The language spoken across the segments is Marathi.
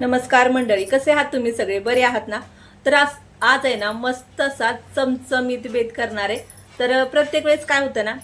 नमस्कार मंडळी कसे आहात तुम्ही सगळे? बरे आहात ना? तर आज आज आहे ना मस्त असा चमचमीत भेद करणारे. तर प्रत्येक वेळेस काय होतं ना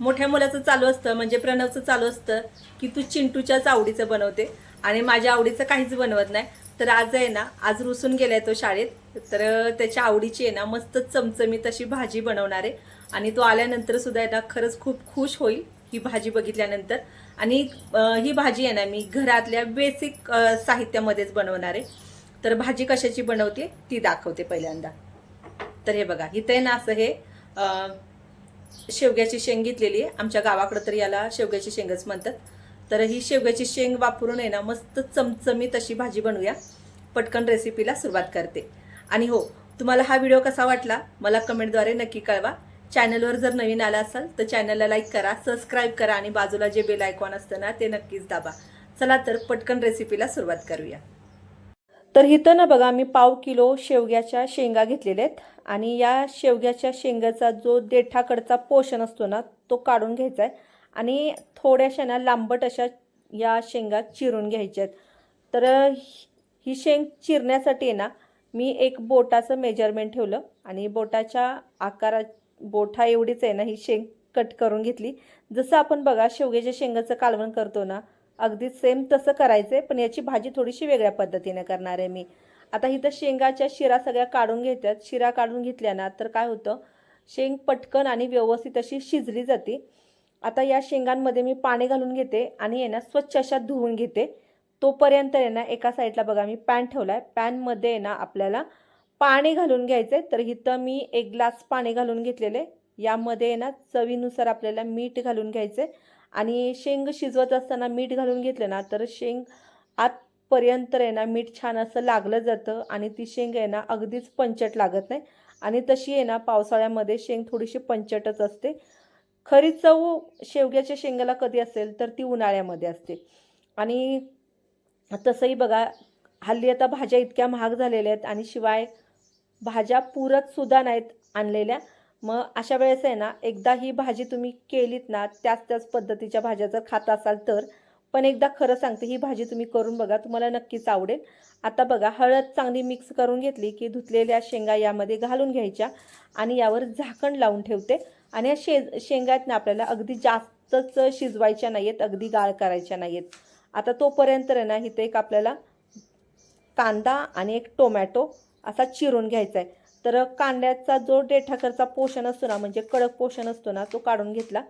मोठ्या मुलाचं चालू असतं म्हणजे प्रणवचं चालू असतं की तू चिंटूच्याच आवडीचं बनवते. आणि माझ्या आवडीचं काहीच बनवत नाही. तर आज आहे ना आज रुसून गेलाय तो शाळेत. तर त्याच्या आवडीची आहे ना मस्त चमचमीत अशी भाजी बनवणार. आहे आणि तो आल्यानंतर सुद्धा आहे ना खरंच खूप खुश होईल ही भाजी बघितल्यानंतर. आणि ही भाजी आहे ना मी घरातल्या बेसिक साहित्यामध्येच बनवणार आहे. तर भाजी कशाची बनवते ती दाखवते पहिल्यांदा. तर हे बघा इथे ना असं हे शेवग्याची शेंग घेतलेली आहे. आमच्या गावाकडं तर याला शेवग्याची शेंगच म्हणतात. तर ही शेवग्याची शेंग वापरून आहे ना मस्त चमचमीत अशी भाजी बनवूया. पटकन रेसिपीला सुरुवात करते. आणि हो तुम्हाला हा व्हिडिओ कसा वाटला मला कमेंटद्वारे नक्की कळवा. चॅनलवर जर नवीन आला असाल तर चॅनलला लाईक करा सबस्क्राईब करा आणि बाजूला जे बेल आयकॉन असतं ना ते नक्कीच दाबा. चला तर पटकन रेसिपीला सुरुवात करूया. तर इथं ना बघा मी पाव किलो शेवग्याच्या शेंगा घेतलेल्या आहेत. आणि या शेवग्याच्या शेंगाचा जो देठाकडचा पोषण असतो ना तो काढून घ्यायचा आहे आणि थोड्याशा ना लांबट अशा या शेंगा चिरून घ्यायच्या आहेत. तर ही शेंग चिरण्यासाठी ना मी एक बोटाचं मेजरमेंट ठेवलं. आणि बोटाच्या आकारा बोठा एवढीच आहे ना ही शेंग कट करून घेतली. जसं आपण बघा शेवग्याच्या शेंगाचं कालवण करतो ना अगदी सेम तसं करायचं आहे पण याची भाजी थोडीशी वेगळ्या पद्धतीने करणार आहे मी. आता इथं शेंगाच्या शिरा सगळ्या काढून घेतात. शिरा काढून घेतल्या ना तर काय होतं शेंग पटकन आणि व्यवस्थित अशी शिजली जाते. आता या शेंगांमध्ये मी पाणी घालून घेते आणि आहे ना स्वच्छ अशा धुवून घेते. तोपर्यंत आहे ना एका साईडला बघा मी पॅन ठेवला आहे पॅनमध्ये आहे ना आपल्याला पाणी घालून घ्यायचं आहे तर इथं मी एक ग्लास पाणी घालून घेतलेले. यामध्ये आहे ना चवीनुसार आपल्याला मीठ घालून घ्यायचं. आहे आणि शेंग शिजवत असताना मीठ घालून घेतलं ना तर शेंग आतपर्यंत आहे ना मीठ छान असं लागलं जातं. आणि ती शेंग आहे ना अगदीच पंचट लागत नाही. आणि तशी आहे ना पावसाळ्यामध्ये शेंग थोडीशी पंचटच असते. खरी चव शेवग्याच्या शेंगाला कधी असेल तर ती उन्हाळ्यामध्ये असते. आणि तसंही बघा हल्ली आता भाज्या इतक्या महाग झालेल्या आहेत. आणि शिवाय भाज्या पुरत सुद्धा नाहीत आणलेल्या. मग अशा वेळेस आहे ना एकदा ही भाजी तुम्ही केलीत ना त्याच त्याच पद्धतीच्या भाज्या जर खात असाल तर. पण एकदा खरं सांगते ही भाजी तुम्ही करून बघा तुम्हाला नक्कीच आवडेल. आता बघा हळद चांगली मिक्स करून घेतली की धुतलेल्या शेंगा यामध्ये घालून घ्यायच्या आणि यावर झाकण लावून ठेवते. आणि या शे शेंगात ना आपल्याला अगदी जास्तच शिजवायच्या नाही आहेत अगदी गाळ करायच्या नाही आहेत आता तोपर्यंत आहे ना इथे एक आपल्याला कांदा आणि एक टोमॅटो असा चिरून घ्यायचा आहे तर कांद्याचा जो देठाकरचा पोषण असतो ना म्हणजे कडक पोषण असतो ना तो काढून घेतला.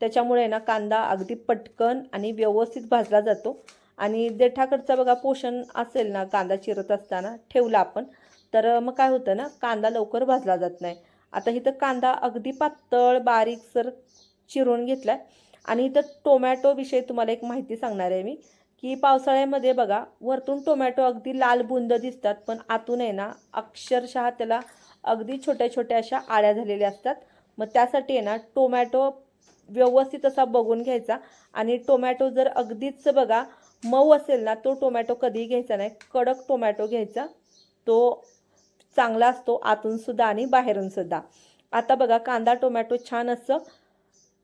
त्याच्यामुळे ना कांदा अगदी पटकन आणि व्यवस्थित भाजला जातो. आणि देठाकडचा बघा पोषण असेल ना कांदा चिरत असताना ठेवला आपण तर मग काय होतं ना कांदा लवकर भाजला जात नाही. आता इथं कांदा अगदी पातळ बारीक सर चिरून घेतला आणि इथं टोमॅटोविषयी तुम्हाला एक माहिती सांगणार आहे मी. की पावसाळ्यामध्ये बघा वरतून टोमॅटो अगदी लाल बुंद दिसतात पण आतून आहे ना अक्षरशः त्याला अगदी छोट्या छोट्या अशा आळ्या झालेल्या असतात. मग त्यासाठी आहे ना टोमॅटो व्यवस्थित असा बघून घ्यायचा. आणि टोमॅटो जर अगदीच बघा मऊ असेल ना तो टोमॅटो कधीही घ्यायचा नाही. कडक टोमॅटो घ्यायचा. तो चांगला असतो आतूनसुद्धा आणि बाहेरूनसुद्धा आता बघा कांदा टोमॅटो छान असं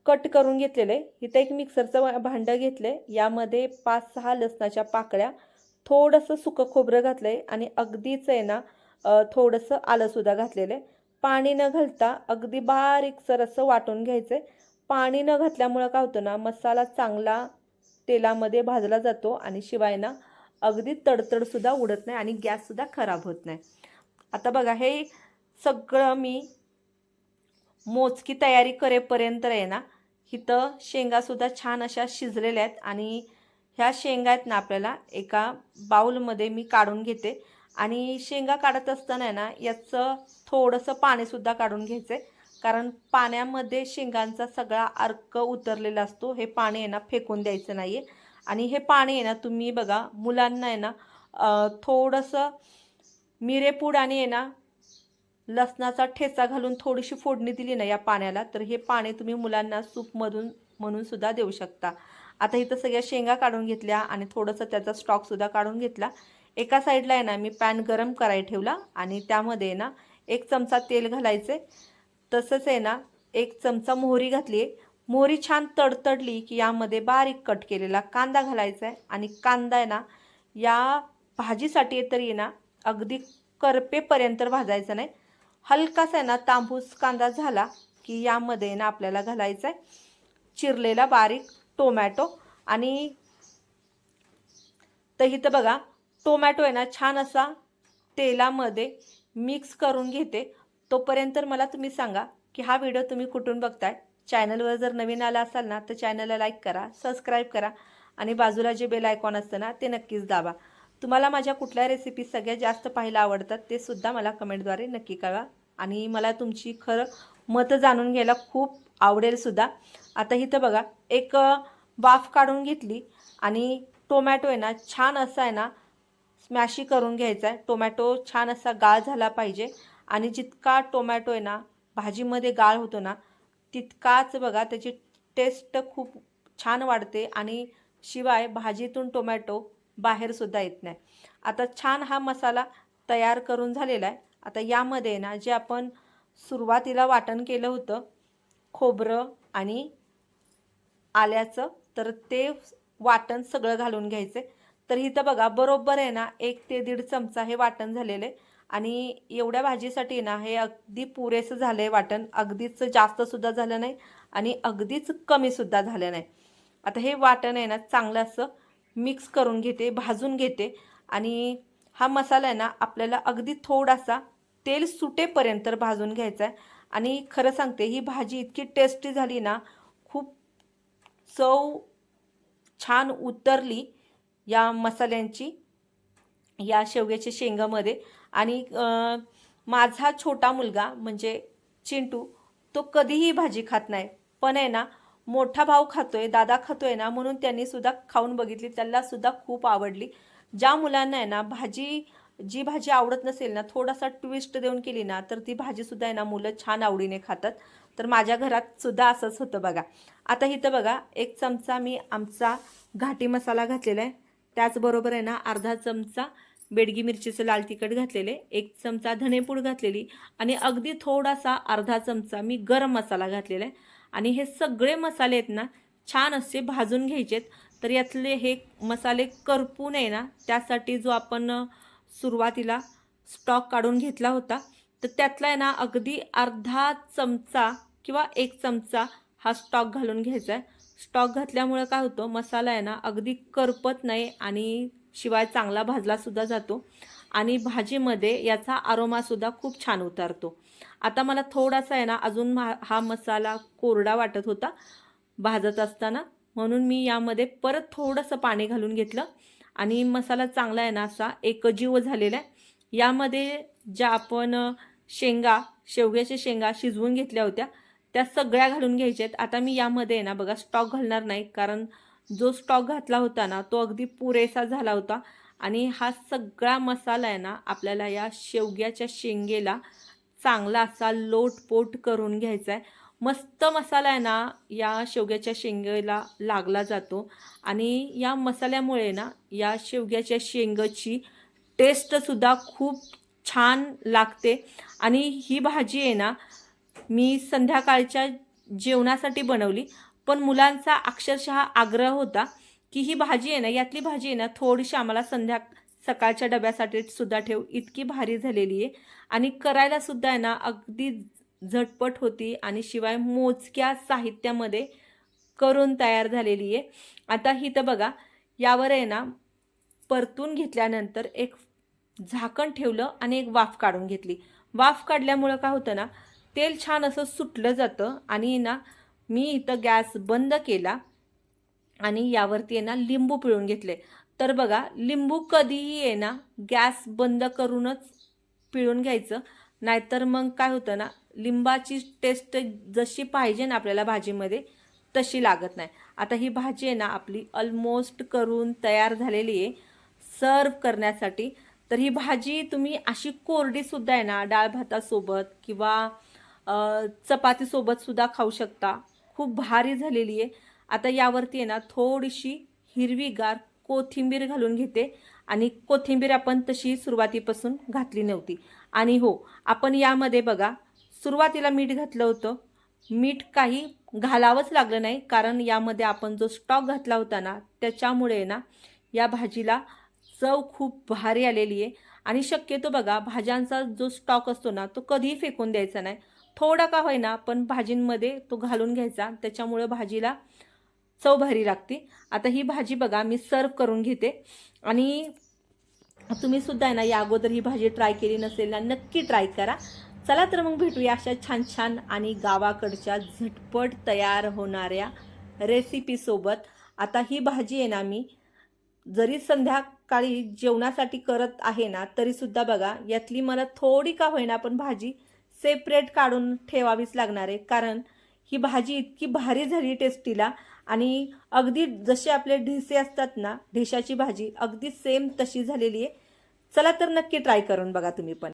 कट करून घेतलेलं. आहे इथं एक मिक्सरचं भांडं घेतलं आहे यामध्ये पाच सहा लसणाच्या पाकळ्या थोडंसं सुकं खोबरं घातलं आहे आणि अगदीच आहे ना थोडंसं आलंसुद्धा घातलेलं आहे पाणी न घालता अगदी बारीकसर असं वाटून घ्यायचं आहे पाणी न घातल्यामुळं काय होतं ना मसाला चांगला तेलामध्ये भाजला जातो आणि शिवाय ना अगदी तडतडसुद्धा उडत नाही आणि गॅससुद्धा खराब होत नाही. आता बघा हे सगळं मी मोजकी तयारी करेपर्यंत आहे ना इथं शेंगासुद्धा छान अशा शिजलेल्या आहेत आणि ह्या शेंगा आहेत ना आपल्याला एका बाऊलमध्ये मी काढून घेते. आणि शेंगा काढत असताना आहे ना याचं थोडंसं पाणीसुद्धा काढून घ्यायचं आहे कारण पाण्यामध्ये शेंगांचा सगळा अर्क उतरलेला असतो हे पाणी आहे ना फेकून द्यायचं नाही आहे आणि हे पाणी आहे ना तुम्ही बघा मुलांना आहे ना थोडंसं मिरेपूड आणि आहे ना लसणाचा ठेचा घालून थोडीशी फोडणी दिली ना या पाण्याला तर हे पाणी तुम्ही मुलांना सूपमधून म्हणून सुद्धा देऊ शकता. आता इथं सगळ्या शेंगा काढून घेतल्या आणि थोडंसं त्याचा स्टॉकसुद्धा काढून घेतला. एका साईडला आहे ना मी पॅन गरम करायला ठेवला आणि त्यामध्ये आहे ना एक चमचा तेल घालायचे. तसंच आहे ना एक चमचा मोहरी घातली. आहे मोहरी छान तडतडली की यामध्ये बारीक कट केलेला कांदा घालायचा आहे आणि कांदा आहे ना या भाजीसाठी तरी ना अगदी करपेपर्यंत भाजायचा नाही. हलकासा आहे ना तांबूस कांदा झाला की यामध्ये ना आपल्याला घालायचा आहे चिरलेला बारीक टोमॅटो आणि तर इथं बघा टोमॅटो आहे ना छान असा तेलामध्ये मिक्स करून घेते. तोपर्यंत मला तुम्ही सांगा की हा व्हिडिओ तुम्ही कुठून बघताय? चॅनलवर जर नवीन आला असाल ना तर चॅनलला लाईक करा सबस्क्राईब करा आणि बाजूला जे बेल आयकॉन असतं ना ते नक्कीच दाबा. तुम्हाला माझ्या कुठल्या रेसिपी सगळ्यात जास्त पाहायला आवडतात ते सुद्धा मला कमेंटद्वारे नक्की कळवा. आणि मला तुमची खरं मतं जाणून घ्यायला खूप आवडेल सुद्धा. आता इथं बघा एक वाफ काढून घेतली आणि टोमॅटो आहे ना छान असा आहे ना स्मॅशी करून घ्यायचा आहे. टोमॅटो छान असा गाळ झाला पाहिजे आणि जितका टोमॅटो आहे ना भाजीमध्ये गाळ होतो ना तितकाच बघा त्याची टेस्ट खूप छान वाढते. आणि शिवाय भाजीतून टोमॅटो बाहेरसुद्धा येत नाही. आता छान हा मसाला तयार करून झालेला आहे. आता यामध्ये ना जे आपण सुरुवातीला वाटण केलं होतं खोबरं आणि आल्याचं तर ते वाटण सगळं घालून घ्यायचं. तर इथं बघा बरोबर आहे ना एक ते दीड चमचा हे वाटण झालेलं आहे. आणि एवढ्या भाजीसाठी ना हे अगदी पुरेसं झालं आहे वाटण. अगदीच जास्तसुद्धा झालं नाही आणि अगदीच कमीसुद्धा झालं नाही. आता हे वाटण आहे ना चांगलं असं मिक्स करून घेते भाजून घेते. आणि हा मसाला आहे ना आपल्याला अगदी थोडासा तेल सुटेपर्यंत भाजून घ्यायचा आहे. आणि खरं सांगते ही भाजी इतकी टेस्टी झाली ना खूप चव छान उतरली या मसाल्यांची या शेवग्याच्या शेंगामध्ये. आणि माझा छोटा मुलगा म्हणजे चिंटू तो कधीही भाजी खात नाही. पण आहे ना मोठा भाऊ खातोय दादा खातोय ना म्हणून त्यांनी सुद्धा खाऊन बघितली त्याला सुद्धा खूप आवडली. ज्या मुलांना आहे ना भाजी जी भाजी आवडत नसेल ना थोडासा ट्विस्ट देऊन केली ना तर ती भाजीसुद्धा आहे ना मुलं छान आवडीने खातात. तर माझ्या घरात सुद्धा असंच होतं बघा. आता इथं बघा एक चमचा मी आमचा घाटी मसाला घातलेला आहे. त्याचबरोबर आहे ना अर्धा चमचा बेडगी मिरचीचं लाल तिखट घातलेले एक चमचा धणेपूड घातलेली आणि अगदी थोडासा अर्धा चमचा मी गरम मसाला घातलेला आहे. आणि हे सगळे मसाले आहेत ना छान असे भाजून घ्यायचेत. तर यातले हे मसाले करपू नये ना त्यासाठी जो आपण सुरुवातीला स्टॉक काढून घेतला होता तर त्यातला आहे ना अगदी अर्धा चमचा किंवा एक चमचा हा स्टॉक घालून घ्यायचा आहे. स्टॉक घातल्यामुळं काय होतं मसाला आहे ना अगदी करपत नाही आणि शिवाय चांगला भाजलासुद्धा जातो. आणि भाजीमध्ये याचा आरोमासुद्धा खूप छान उतरतो. आता मला थोडासा आहे ना अजून हा हा मसाला कोरडा वाटत होता भाजत असताना. म्हणून मी यामध्ये परत थोडंसं पाणी घालून घेतलं. आणि मसाला चांगला आहे ना असा एकजीव झालेला आहे. यामध्ये ज्या आपण शेंगा शेवग्याच्या शेंगा शिजवून घेतल्या होत्या त्या सगळ्या घालून घ्यायच्या आहेत. आता मी यामध्ये आहे ना बघा स्टॉक घालणार नाही. कारण जो स्टॉक घातला होता ना तो अगदी पुरेसा झाला होता. आणि हा सगळा मसाला आहे ना आपल्याला या शेवग्याच्या शेंगेला चांगला असा लोटपोट करून घ्यायचा आहे मस्त मसाला आहे ना या शेवग्याच्या शेंगेला लागला जातो. आणि या मसाल्यामुळे ना या शेवग्याच्या शेंगाची टेस्टसुद्धा खूप छान लागते. आणि ही भाजी आहे ना मी संध्याकाळच्या जेवणासाठी बनवली पण मुलांचा अक्षरशः आग्रह होता की ही भाजी आहे ना यातली भाजी आहे ना थोडीशी आम्हाला संध्या सकाळच्या डब्यासाठी सुद्धा ठेव इतकी भारी झालेली आहे. आणि करायला सुद्धा आहे ना अगदी झटपट होती आणि शिवाय मोजक्या साहित्यामध्ये करून तयार झालेली आहे. आता ही तर बघा यावर आहे ना परतून घेतल्यानंतर एक झाकण ठेवलं आणि एक वाफ काढून घेतली. वाफ काढल्यामुळं काय होतं ना तेल छान असं सुटलं जातं आणि ना मी इथं गॅस बंद केला आणि यावरती आहे ना लिंबू पिळून घेतले. तर बघा लिंबू कधीही आहे ना गॅस बंद करूनच पिळून घ्यायचं. नाहीतर मग काय होतं ना लिंबाची टेस्ट जशी पाहिजे ना आपल्याला भाजीमध्ये तशी लागत नाही. आता ही भाजी आहे ना आपली ऑलमोस्ट करून तयार झालेली आहे सर्व करण्यासाठी. तर ही भाजी तुम्ही अशी कोरडीसुद्धा आहे ना डाळ भातासोबत किंवा चपातीसोबतसुद्धा खाऊ शकता. खूप भारी झालेली आहे. आता यावरती आहे ना थोडीशी हिरवीगार कोथिंबीर घालून घेते. आणि कोथिंबीर आपण तशी सुरुवातीपासून घातली नव्हती. आणि हो आपण यामध्ये बघा सुरुवातीला मीठ घातलं होतं. मीठ काही घालावंच लागलं नाही कारण यामध्ये आपण जो स्टॉक घातला होता ना त्याच्यामुळे ना या भाजीला चव खूप भारी आलेली आहे. आणि शक्यतो बघा भाज्यांचा जो स्टॉक असतो ना तो कधीही फेकून द्यायचा नाही. थोडा का होईना पण भाजींमध्ये तो घालून घ्यायचा. त्याच्यामुळं भाजीला चव भारी लागते. आता ही भाजी बघा मी सर्व करून घेते. आणि तुम्ही सुद्धा आहे ना या अगोदर ही भाजी ट्राय केली नसेल ना नक्की ट्राय करा. चला तर मग भेटूया अशा छान छान आणि गावाकडच्या झटपट तयार होणाऱ्या रेसिपीसोबत आता ही भाजी आहे ना मी जरी संध्याकाळी जेवणासाठी करत आहे ना तरीसुद्धा बघा यातली मला थोडी का होईना पण भाजी सेपरेट काढून ठेवावीच लागणार आहे. कारण ही भाजी इतकी भारी झाली टेस्टीला आणि अगदी जसे आपले ढेसे असतात ना ढेशाची भाजी अगदी सेम तशी झालेली आहे. चला तर नक्की ट्राय करून बघा तुम्ही पण.